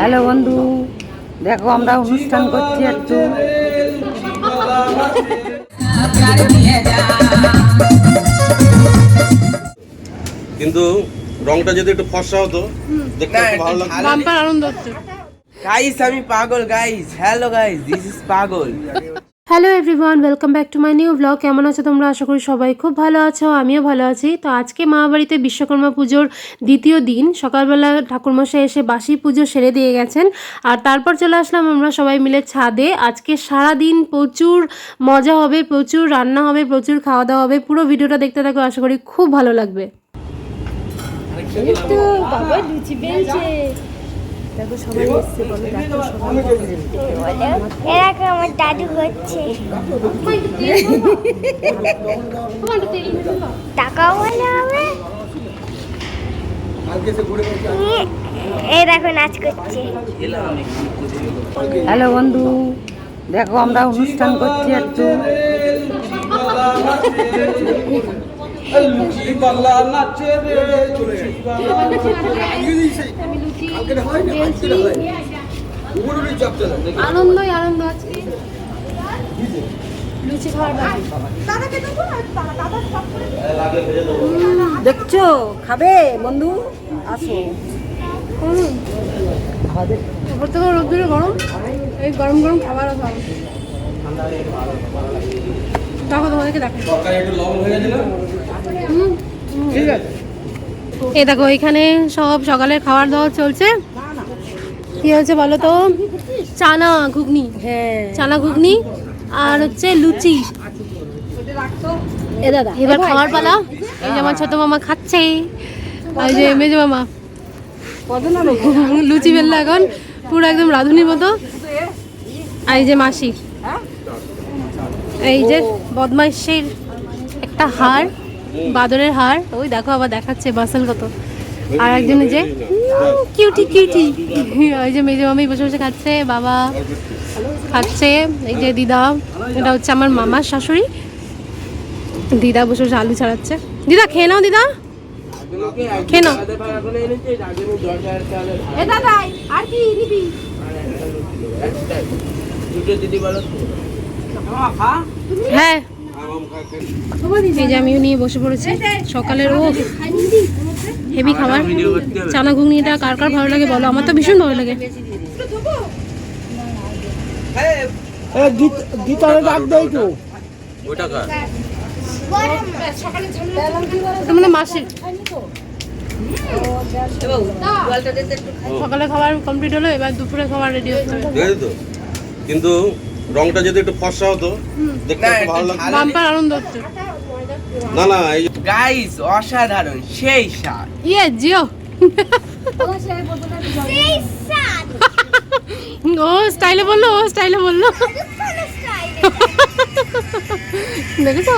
Hello বন্ধু দেখো আমরা অনুষ্ঠান করছি একটু। কিন্তু রংটা যদি একটু ফর্সা হতো দেখতে ভালো লাগতো। বাম্পার আনন্দ হচ্ছে। গাইস আমি পাগল guys hello guys this is পাগল। Hello everyone welcome back to my new blog কেমন আছো তোমরা? আশা করি সবাই খুব ভালো আছো আমিও ভালো আছি। তো আজকে মা বাড়িতে বিশ্বকর্মা পুজোর দ্বিতীয় দিন। সকালবেলা ঠাকুরমশাই এসে বাসি পুজো সেরে দিয়ে গেছেন। আর তারপর চলে আসলাম আমরা সবাই মিলে ছাদে। আজকে সারা দিন প্রচুর মজা হবে প্রচুর রান্না হবে প্রচুর খাওয়া দাওয়া হবে। পুরো ভিডিওটা দেখতে থাকো আশা করি খুব ভালো লাগবে। এরকম আমার দাদু হচ্ছে। টাকাও ভালো হবে। এই দেখো নাচ করছে। হ্যালো বন্ধু দেখো আমরা অনুষ্ঠান করছি একটু। আনন্দই আনন্দ আছে। লুচি খাওয়ার দেখছ? খাবে? বন্ধু আসো। রোদ্দুরে গরম। এই গরম গরম খাবার খাব দেখো তোমাদেরকে দেখো হুম, হুম। এই দেখো এখানে সব সকালের খাবার দাওয়া চলছে। কি হয়েছে বলো তো? চানা ঘুগনি। হ্যাঁ। চানা ঘুগনি আর হচ্ছে লুচি। এ দাদা এবার খাওয়ার পালা। এই যে আমার ছোট মামা খাচ্ছে। আর যে মেজো মামা। লুচি বেললো এখন। পুরো একদম রাঁধুনির মতো। আর এই যে মাসি। এই যে বদমাইশের একটা হার বাদরের হার। ওই দেখো আবার দেখাচ্ছে বাসল কত। আর একজন যে কিউটি কিউটি ওই যে মেজো মামি বসে বসে খাচ্ছে বাবা খাচ্ছে এই যে দিদা এটা হচ্ছে আমার মামার শাশুড়ি। দিদা বসে বসে আলু ছাড়াচ্ছে। দিদা খেয়ে নাও দিদা। খেয়ে নাও। আর কি নিবি? হ্যাঁ। এই যে আমিও নিয়ে বসে পড়েছি। সকালের ও হেভি খাবার। চানা ঘুগনিটা কার কার ভালো লাগে বলো? আমার তো ভীষণ ভালো লাগে। মানে মাসির। সকালে খাবার কমপ্লিট হলো এবার দুপুরে খাবার রেডি হতে হবে কিন্তু রংটা যদি একটু ফর্সা হতো দেখতে না, একটু একটু ভালো লাগতো। বাম্পার আনন্দ হচ্ছে। না না এই গাইস অসাধারণ সেই স্বাদ ইয়ে জিও। ও স্টাইলে বলল ও স্টাইলে বলল। দেখেছ?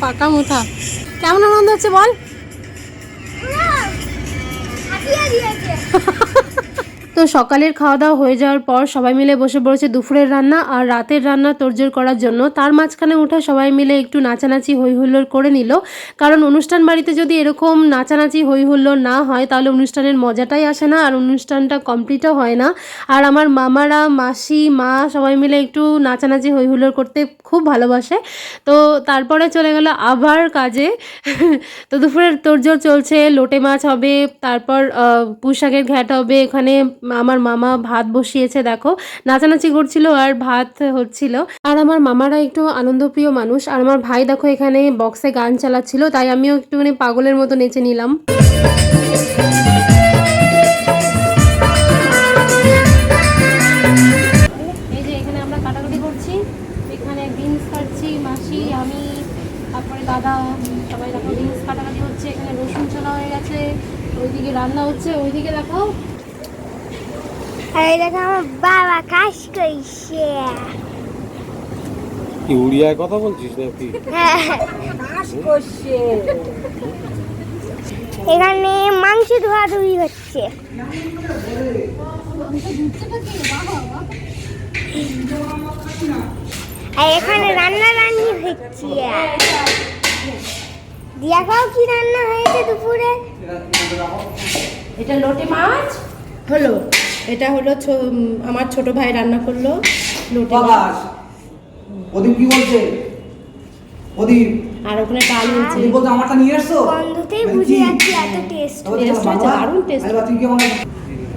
পাকা মুথা। কেমন আনন্দ হচ্ছে বল? দিয়েছে। তো সকালের খাওয়া দাওয়া হয়ে যাওয়ার পর সবাই মিলে বসে পড়েছে দুপুরের রান্না আর রাতের রান্না তোড়জোড় করার জন্য। তার মাঝখানে উঠে সবাই মিলে একটু নাচানাচি হই হুল্লোড় করে নিল। কারণ অনুষ্ঠান বাড়িতে যদি এরকম নাচানাচি হই হুল্লোড় না হয়, তাহলে অনুষ্ঠানের মজাটাই আসে না আর অনুষ্ঠানটা কমপ্লিটও হয় না। আর আমার মামারা, মাসি, মা সবাই মিলে একটু নাচানাচি হই হুল্লোড় করতে খুব ভালোবাসে। তো তারপরে চলে গেল আবার কাজে। তো দুপুরের তোড়জোড় চলছে, লোটে মাছ হবে, তারপর পুঁই ঘ্যাট হবে, এখানে আমার মামা ভাত বসিয়েছে, দেখো। নাচানাচি করছিল আর ভাত হচ্ছিল। আর আমার মামারা একটু আনন্দপ্রিয় মানুষ। আর আমার ভাই দেখো এখানে বক্সে গান চালাচ্ছিল, তাই আমিও একটুখানি পাগলের মতো নেচে নিলাম। দাদা, সবাই দেখো বিনস কাটাকাটি হচ্ছে। এখানে রসুন ছোলা হয়ে গেছে, ওইদিকে রান্না হচ্ছে। ওইদিকে দেখো আর এই দেখো আমার বাবা কাজ করছে কি উড়িয়ায় কথা বলছিস নাকি? হ্যাঁ এখানে মাংস ধোয়াধুয়ি হচ্ছে। আর এখানে রান্না রান্নি হচ্ছে। দিয়া খাও কি রান্না হয়েছে দুপুরে। এটা লোটে মাছ? হলো। এটা হলো ছো- আমার ছোট ভাই রান্না করল। প্রদীপ কি বলছে? প্রদীপ। আর ওখানে ডাল হয়েছে। প্রদীপ বলতে আমারটা নিয়ে এসছো? গন্ধতেই বুঝে যাচ্ছি এত টেস্ট Taste হয়েছে, দারুণ taste। আরে বাবা, কি আমাকে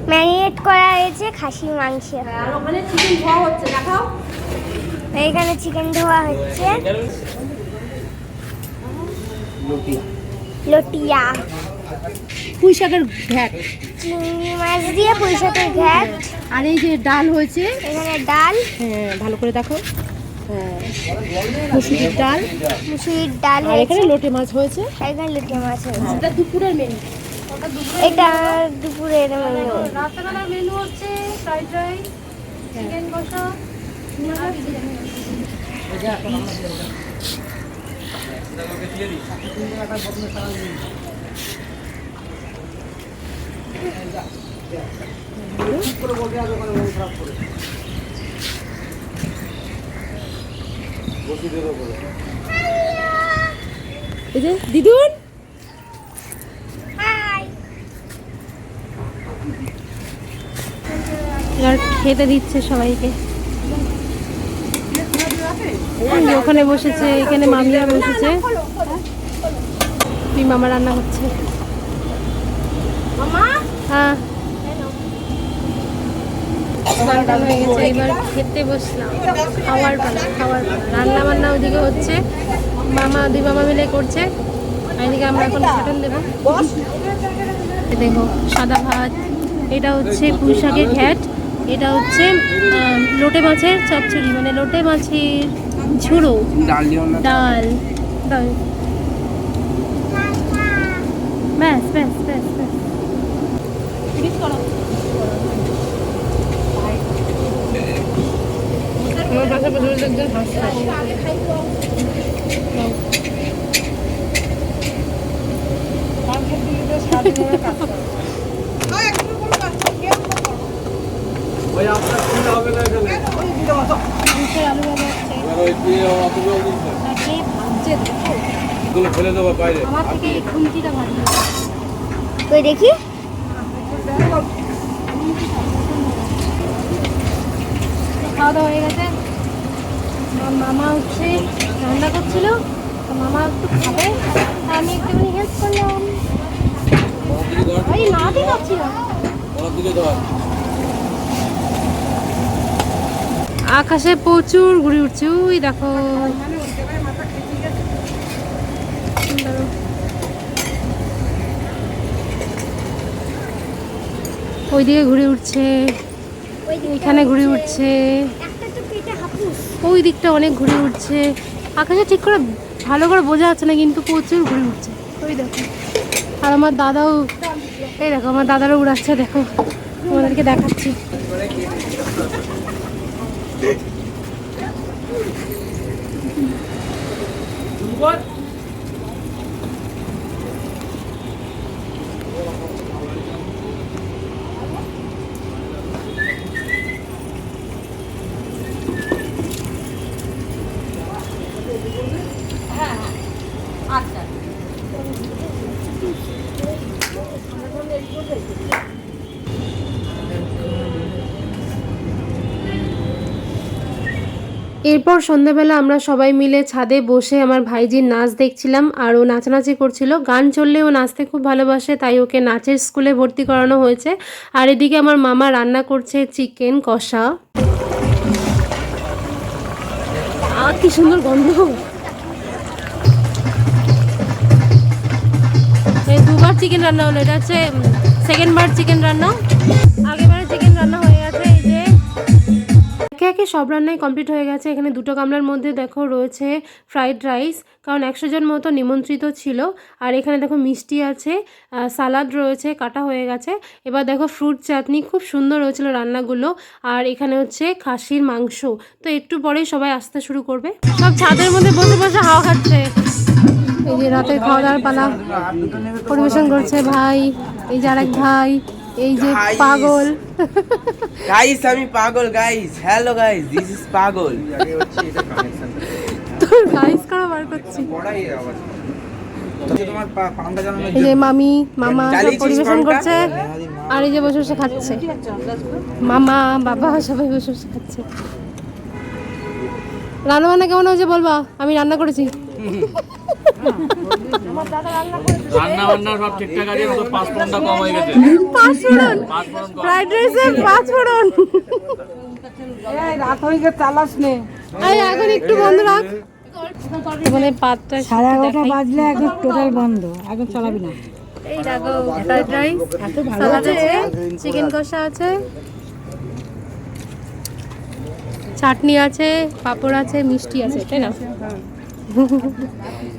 ম্যারিনেট করা হয়েছে খাসির মাংস। আর ওখানে চিকেন ধোয়া হচ্ছে দেখাও। এখানে চিকেন ধোয়া হচ্ছে। লটিয়া। পুঁই শাকের ঘ্যাট মাছ দিয়ে পুঁইশাকের ঘ্যাট। আর এই যে ডাল হয়েছে। এখানে ডাল। হ্যাঁ ভালো করে দেখো। হ্যাঁ মুসুরির ডাল। মুসুরির ডাল আর এখানে লোটে মাছ হয়েছে। এখানে লটিয়া মাছ হয়েছে। এটা দুপুরের মেনু এটা দুপুরের মেনু রাত্রেবেলার মেনু হচ্ছে ফ্রাইড রাইস চিকেন কষা এই যে দিদুন? হাই খেতে দিচ্ছে সবাইকে। ওখানে বসেছে এখানে মামিয়া বসেছে। তুই মামা রান্না করছে। হ্যাঁ। হয়ে গেছে এবার খেতে বসলাম। খাওয়ার পালা খাওয়ার পালা। রান্না বান্না ওদিকে হচ্ছে মামা দুই মামা মিলে করছে। এদিকে আমরা এখন দেবো। দেখো সাদা ভাত এটা হচ্ছে পুঁই শাকের ঘ্যাট এটা হচ্ছে লোটে মাছের চচ্চড়ি মানে লোটে মাছের ঝুড়ো। ডাল ডাল। ডাল ব্যাস ব্যাস ব্যাস। ব্যাস আমার পাশে বসে একজন হাসছে ওই আপনার চিন্তা হবে না এখানে আলু ওই দিয়ে অত জল ভাবছে দেখো এগুলো ফেলে দেবো বাইরে আমার থেকে এই খুন্তিটা ভালো কই দেখি। খাওয়া দাওয়া হয়ে গেছে। মামা হচ্ছে রান্না করছিল মামা একটু খাবে। আমি একটুখানি হেল্প করলাম। এই নাতি আকাশে প্রচুর ঘুরে উঠছে। ওই দেখো। ওইদিকে ঘুরে উঠছে। এখানে ঘুরে উঠছে। ওই দিকটা অনেক ঘুরে উঠছে। আকাশে ঠিক করে ভালো করে বোঝা যাচ্ছে না, কিন্তু প্রচুর ঘুরে উঠছে। ওই দেখো। আর আমার দাদাও, এই দেখো, আমার দাদারও উড়াচ্ছে, দেখো। তোমাদেরকে দেখাচ্ছি। এরপর সন্ধ্যাবেলা আমরা সবাই মিলে ছাদে বসে আমার ভাইজির নাচ দেখছিলাম আর ও নাচানাচি করছিল। গান চললে ও নাচতে খুব ভালোবাসে, তাই ওকে নাচের স্কুলে ভর্তি করানো হয়েছে। আর এদিকে আমার মামা রান্না করছে চিকেন কষা। কি সুন্দর গন্ধ। দুবার চিকেন রান্না হলো, এটা হচ্ছে সেকেন্ড বার চিকেন রান্না। একে সব রান্নাই কমপ্লিট হয়ে গেছে। এখানে দুটো গামলার মধ্যে দেখো রয়েছে ফ্রাইড রাইস কারণ একশো জন মতো নিমন্ত্রিত ছিল। আর এখানে দেখো মিষ্টি আছে সালাদ রয়েছে, কাটা হয়ে গেছে। এবার দেখো ফ্রুট চাটনি খুব সুন্দর হয়েছিল রান্নাগুলো। আর এখানে হচ্ছে খাসির মাংস। তো একটু পরেই সবাই আসতে শুরু করবে। সব ছাদের মধ্যে বসে বসে হাওয়া খাচ্ছে। এই যে রাতের খাওয়া দাওয়ার পালা। পরিবেশন করছে ভাই, এই যে আরেক ভাই। এই যে পাগল। গাইস আমি পাগল guys hello guys this is পাগল। তোর গাইস করা বার করছি? এই যে মামি মামা সব পরিবেশন করছে। আর এই যে বসে বসে খাচ্ছে। মামা বাবা সবাই বসে বসে খাচ্ছে। রান্না বান্না কেমন হয়েছে বলবা? আমি রান্না করেছি। রান্না বান্না সব ঠিকঠাক আছে তো পাঁচ কম হয়ে গেছে। পাঁচ ফ্রাইড রাইসের পাঁচ ফোড়ন? রাত হয়ে গেছে চালাস নে। এই এখন একটু বন্ধ রাখ। মানে সাড়ে এগারোটা বাজলে একদম টোটাল বন্ধ একদম চালাবি না। এই দেখো ফ্রাইড রাইস সালাদ আছে চিকেন কষা আছে চাটনি আছে পাঁপড় আছে মিষ্টি আছে তাই না?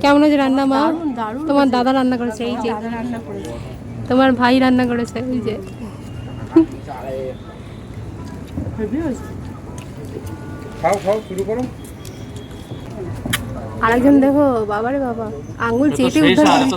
কেমন আছে রান্না মা তোমার দাদা রান্না করেছে এই যে তোমার ভাই রান্না করেছে এই যে খাও খাও শুরু করো আরেকজন দেখো বাবারে বাবা আঙ্গুল চেটে উঠে সার তো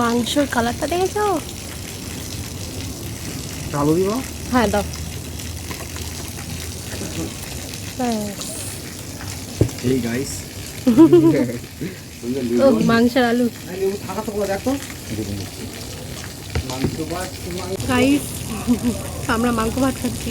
মাংসর কালারটা দেখেছ? আলু দিব হ্যাঁ দাও। এই গাইস ও মাংসের আলু। দেখো গাইস আমরা মাংস ভাত খাচ্ছি।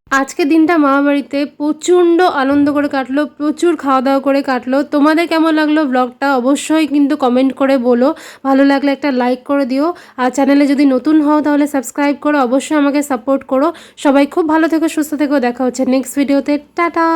আজকে দিনটা মামা বাড়িতে প্রচণ্ড আনন্দ করে কাটলো, প্রচুর খাওয়া দাওয়া করে কাটলো। তোমাদের কেমন লাগল ব্লগটা অবশ্যই কিন্তু কমেন্ট করে বলো। ভালো লাগলে একটা লাইক করে দিও। আর চ্যানেলে যদি নতুন হও তাহলে সাবস্ক্রাইব করো, অবশ্যই আমাকে সাপোর্ট করো। সবাই খুব ভালো থেকো, সুস্থ থেকো। দেখা হচ্ছে নেক্সট ভিডিওতে টাটা!